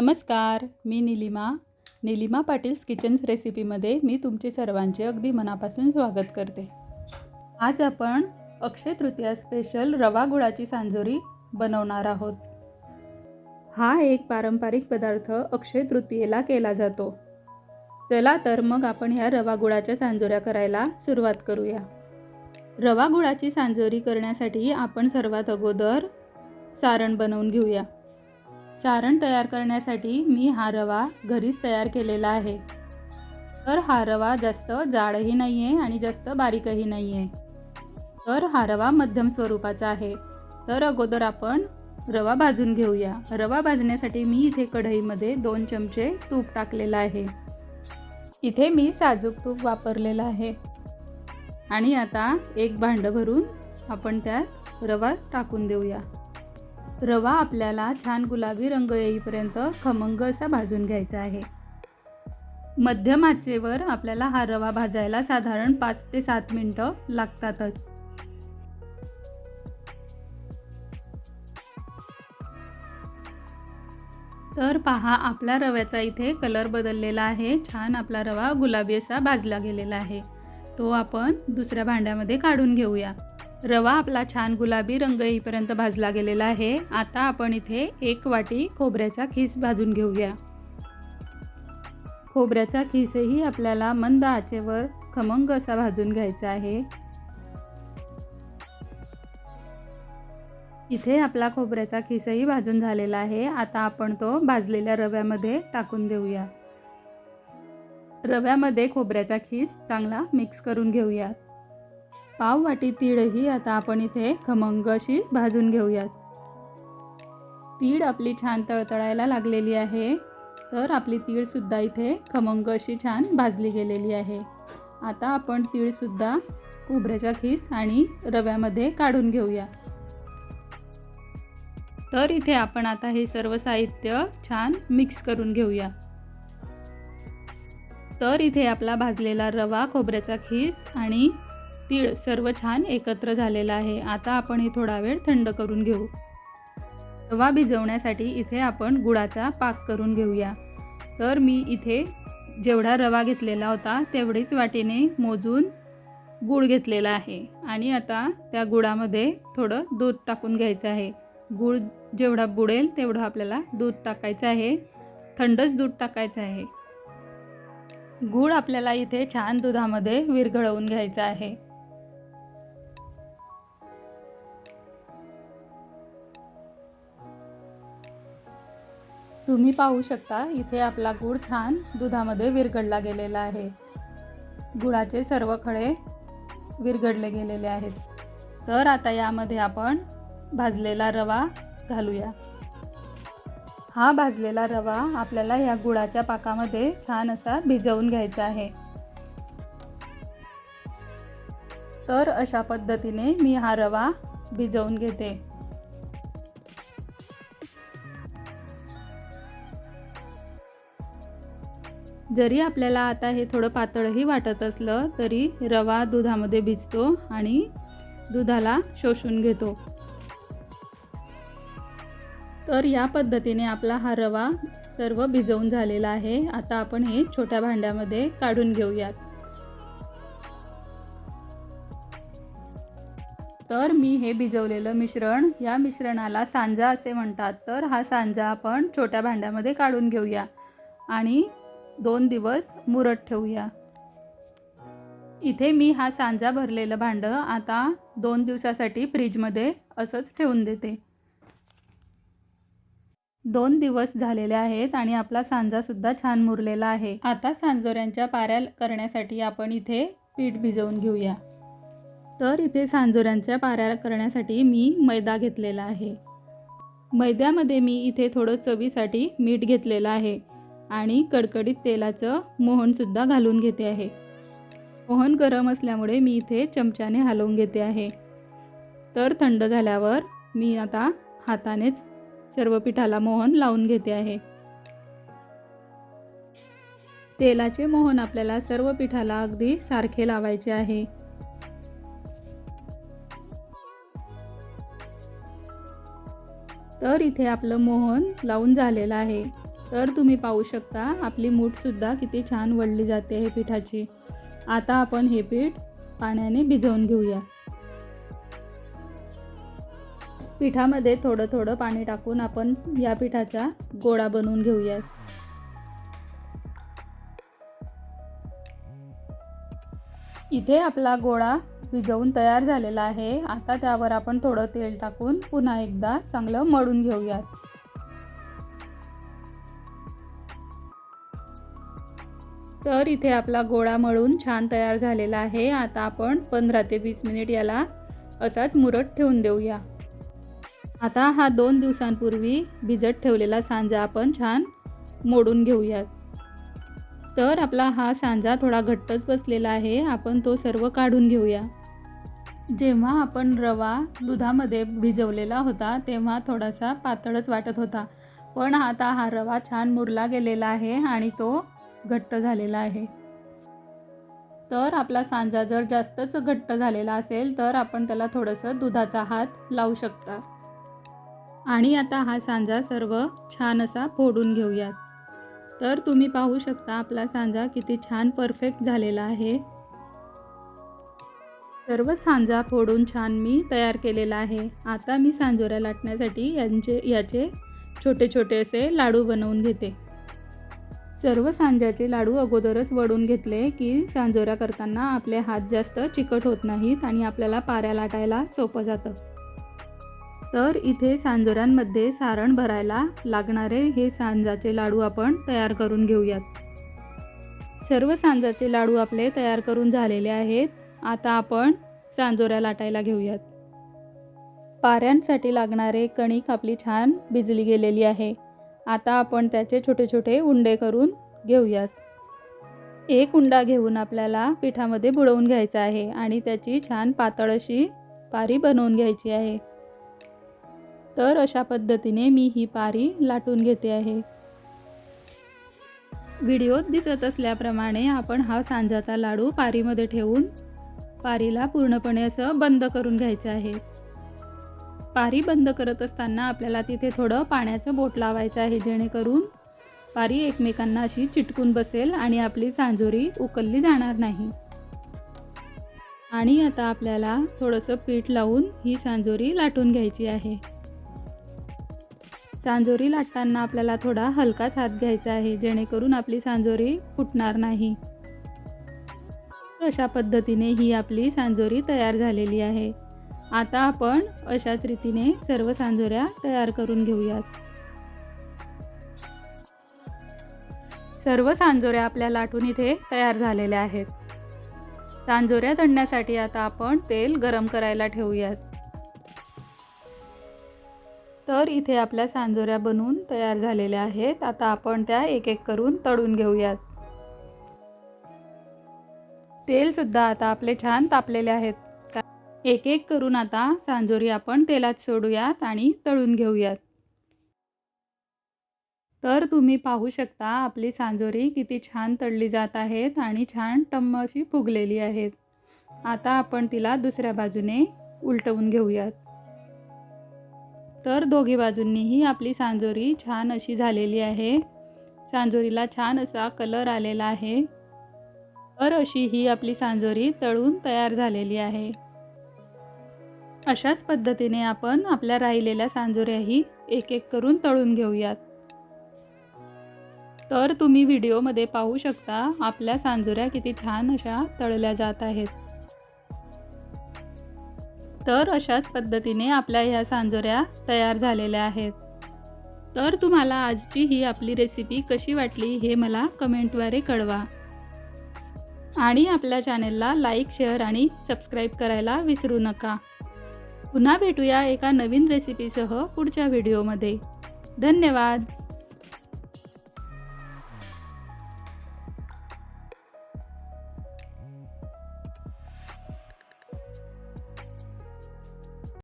नमस्कार मी निलिमा. निलिमा पाटील्स किचन्स रेसिपीमध्ये मी तुमचे सर्वांचे अगदी मनापासून स्वागत करते. आज आपण अक्षय तृतीया स्पेशल रवा गुळाची सांजोरी बनवणार आहोत. हा एक पारंपरिक पदार्थ अक्षय तृतीयेला केला जातो. चला तर मग आपण ह्या रवा गुळाच्या सांजोऱ्या करायला सुरुवात करूया. रवा गुळाची सांजोरी करण्यासाठी आपण सर्वात अगोदर सारण बनवून घेऊया. सारण तयार करण्यासाठी मी हा रवा घरीच तयार केलेला आहे. तर हा रवा जास्त जाडही नाही आहे आणि जास्त बारीकही नाही आहे तर हा रवा मध्यम स्वरूपाचा आहे. तर अगोदर आपण रवा भाजून घेऊया. रवा भाजण्यासाठी मी इथे कढईमध्ये दोन चमचे तूप टाकलेलं आहे. इथे मी साजूक तूप वापरलेलं आहे. आणि आता एक भांडं भरून आपण त्यात रवा टाकून देऊया. रवा आपल्याला छान गुलाबी रंग येईपर्यंत खमंग असा भाजून घ्यायचा आहे. मध्यम आचेवर आपल्याला हा रवा भाजायला साधारण पाच ते सात मिनटं लागतातच. तर पहा आपला रव्याचा इथे कलर बदललेला आहे. छान आपला रवा गुलाबी असा भाजला गेलेला आहे. तो आपण दुसऱ्या भांड्यामध्ये काढून घेऊया. रवा आपला छान गुलाबी रंग येईपर्यंत भाजला गेलेला आहे. आता आपण इथे एक वाटी खोबऱ्याचा खीस भाजून घेऊया. खोबऱ्याचा खीसही आपल्याला मंद आचेवर खमंग असा भाजून घ्यायचा आहे. इथे आपला खोबऱ्याचा खिसही भाजून झालेला आहे. आता आपण तो भाजलेल्या रव्यामध्ये टाकून देऊया. रव्यामध्ये खोबऱ्याचा खीस चांगला मिक्स करून घेऊयात. पाव वाटी तीळही आता आपण इथे खमंग अशी भाजून घेऊयात. तीळ आपली छान तळतळायला लागलेली आहे. तर आपली तीळसुद्धा इथे खमंग अशी छान भाजली गेलेली आहे. आता आपण तीळसुद्धा खोबऱ्याचा खीस आणि रव्यामध्ये काढून घेऊया. तर इथे आपण आता हे सर्व साहित्य छान मिक्स करून घेऊया. तर इथे आपला भाजलेला रवा खोबऱ्याचा खीस आणि तीळ सर्व छान एकत्र झालेला आहे. आता आपण हे थोडा वेळ थंड करून घेऊ. रवा भिजवण्यासाठी इथे आपण गुळाचा पाक करून घेऊया. तर मी इथे जेवढा रवा घेतलेला होता तेवढीच वाटीने मोजून गूळ घेतलेला आहे. आणि आता त्या गुळामध्ये थोडं दूध टाकून घ्यायचं आहे. गूळ जेवढा बुडेल तेवढं आपल्याला दूध टाकायचं आहे. थंडच दूध टाकायचं आहे. गूळ आपल्याला इथे छान दुधामध्ये विरघळवून घ्यायचं आहे. तुम्ही पाहू शकता इथे आपला गूळ छान दुधामध्ये विरघडला गेलेला आहे. गुळाचे सर्व खडे विरघडले गेलेले आहेत. तर आता यामध्ये आपण भाजलेला रवा घालूया. हा भाजलेला रवा आपल्याला या गुळाच्या पाकामध्ये छान असा भिजवून घ्यायचा आहे. तर अशा पद्धतीने मी हा रवा भिजवून घेते. जरी आपल्याला आता हे थोडं पातळही वाटत असलं तरी रवा दुधामध्ये भिजतो आणि दुधाला शोषून घेतो. तर या पद्धतीने आपला हा रवा सर्व भिजवून झालेला आहे. आता आपण हे छोट्या भांड्यामध्ये काढून घेऊयात. तर मी हे भिजवलेलं मिश्रण या मिश्रणाला सांजा असे म्हणतात. तर हा सांजा आपण छोट्या भांड्यामध्ये काढून घेऊया. आणि दोन दिवस मुरत ठेवूया. इथे मी हा सांजा भरलेलं भांडं आता दोन दिवसासाठी फ्रीजमध्ये असंच ठेवून देते. दोन दिवस झालेले आहेत आणि आपला सांजासुद्धा छान मुरलेला आहे. आता सांजोऱ्यांच्या पाऱ्या करण्यासाठी आपण इथे पीठ भिजवून घेऊया. तर इथे सांजोऱ्यांच्या पाऱ्या करण्यासाठी मी मैदा घेतलेला आहे. मैद्यामध्ये मी इथे थोडं चवीसाठी मीठ घेतलेलं आहे. आणि कडकडीत तेलाचं मोहनसुद्धा घालून घेते आहे. मोहन गरम असल्यामुळे मी इथे चमच्याने हलवून घेते आहे. तर थंड झाल्यावर मी आता हातानेच सर्व पिठाला मोहन लावून घेते आहे. तेलाचे मोहन आपल्याला सर्व पिठाला अगदी सारखे लावायचे आहे. तर इथे आपलं मोहन लावून झालेलं आहे. तर तुम्ही पाहू शकता आपली मूठसुद्धा किती छान वळली जाते हे पिठाची. आता आपण हे पीठ पाण्याने भिजवून घेऊया. पिठामध्ये थोडं थोडं पाणी टाकून आपण या पिठाचा गोळा बनवून घेऊयात इथे आपला गोळा भिजवून तयार झालेला आहे. आता त्यावर आपण थोडं तेल टाकून पुन्हा एकदा चांगलं मळून घेऊयात तर इथे आपला गोळा मळून छान तयार झालेला आहे. आता आपण पंधरा ते वीस मिनिट याला असाच मुरट ठेवून देऊया. आता हा दोन दिवसांपूर्वी भिजत ठेवलेला सांजा आपण छान मोडून घेऊयात. तर आपला हा सांजा थोडा घट्टच बसलेला आहे. आपण तो सर्व काढून घेऊया. जेव्हा आपण रवा दुधामध्ये भिजवलेला होता तेव्हा थोडासा पातळच वाटत होता. पण आता हा रवा छान मुरला गेलेला आहे आणि तो घट्ट झालेला आहे. तर आपला सांजा जर जास्तच घट्ट झालेला असेल तर आपण त्याला थोडंसं दुधाचा हात लावू शकता. आणि आता हा सांजा सर्व छान असा फोडून घेऊयात. तर तुम्ही पाहू शकता आपला सांजा किती छान परफेक्ट झालेला आहे. सर्व सांजा फोडून छान मी तयार केलेला आहे. आता मी सांजोऱ्या लाटण्यासाठी यांचे याचे छोटे छोटे असे लाडू बनवून घेते. सर्व सांजाचे लाडू अगोदरच वडून घेतले की सांजोऱ्या करताना आपले हात जास्त चिकट होत नाहीत आणि आपल्याला पाऱ्या लाटायला सोपं जातं. तर इथे सांजोऱ्यांमध्ये सारण भरायला लागणारे हे सांजाचे लाडू आपण तयार करून घेऊयात. सर्व सांजाचे लाडू आपले तयार करून झालेले आहेत. आता आपण सांजोऱ्या लाटायला घेऊयात. पाऱ्यांसाठी लागणारे कणिक आपली छान भिजली गेलेली आहे. आता आपण त्याचे छोटे छोटे उंडे करून घेऊयात. एक उंडा घेऊन आपल्याला पिठामध्ये बुडवून घ्यायचा आहे आणि त्याची छान पातळ अशी पारी बनवून घ्यायची आहे. तर अशा पद्धतीने मी ही पारी लाटून घेते आहे. व्हिडिओत दिसत असल्याप्रमाणे आपण हा सांजाचा लाडू पारीमध्ये ठेवून पारीला पूर्णपणे असं बंद करून घ्यायचं आहे. पारी बंद करत असताना आपल्याला तिथे थोडं पाण्याचं बोट लावायचं आहे जेणेकरून पारी एकमेकांना अशी चिटकून बसेल आणि आपली सांजोरी उकलली जाणार नाही. आणि आता आपल्याला थोडंसं पीठ लावून ही सांजोरी लाटून घ्यायची आहे. सांजोरी लाटताना आपल्याला थोडा हलकाच हात घ्यायचा आहे जेणेकरून आपली सांजोरी फुटणार नाही. अशा पद्धतीने ही आपली सांजोरी तयार झालेली आहे. आता आपण अशाच रीतीने सर्व सांजोऱ्या तयार करून घेऊयात. सर्व सांजोऱ्या आपल्या लाटून इथे तयार झालेल्या आहेत. सांजोऱ्या तळण्यासाठी आता आपण तेल गरम करायला ठेवूयात. तर इथे आपल्या सांजोऱ्या बनवून तयार झालेल्या आहेत. आता आपण त्या एक एक करून तळून घेऊयात. तेल सुद्धा आता आपले छान तापलेले आहेत. एक एक करून आता सांजोरी आपण तेलात सोडूयात आणि तळून घेऊयात. तर तुम्ही पाहू शकता आपली सांजोरी किती छान तळली जात आहेत आणि छान टम्म अशी फुगलेली आहेत. आता आपण तिला दुसऱ्या बाजूने उलटवून घेऊयात. तर दोघी बाजूंनीही आपली सांजोरी छान अशी झालेली आहे. सांजोरीला छान असा कलर आलेला आहे. तर अशी ही आपली सांजोरी तळून तयार झालेली आहे. अशाच पद्धतीने आपण आपल्या राहिलेल्या सांजोऱ्याही एक एक करून तळून घेऊयात. तर तुम्ही व्हिडिओमध्ये पाहू शकता आपल्या सांजोऱ्या किती छान अशा तळल्या जात आहेत. तर अशाच पद्धतीने आपल्या ह्या सांजोऱ्या तयार झालेल्या आहेत. तर तुम्हाला आजची ही आपली रेसिपी कशी वाटली हे मला कमेंटद्वारे कळवा. आणि आपल्या चॅनेलला लाईक शेअर आणि सबस्क्राईब करायला विसरू नका. पुन्हा भेटूया एका नवीन रेसिपीसह पुढच्या व्हिडिओमध्ये धन्यवाद!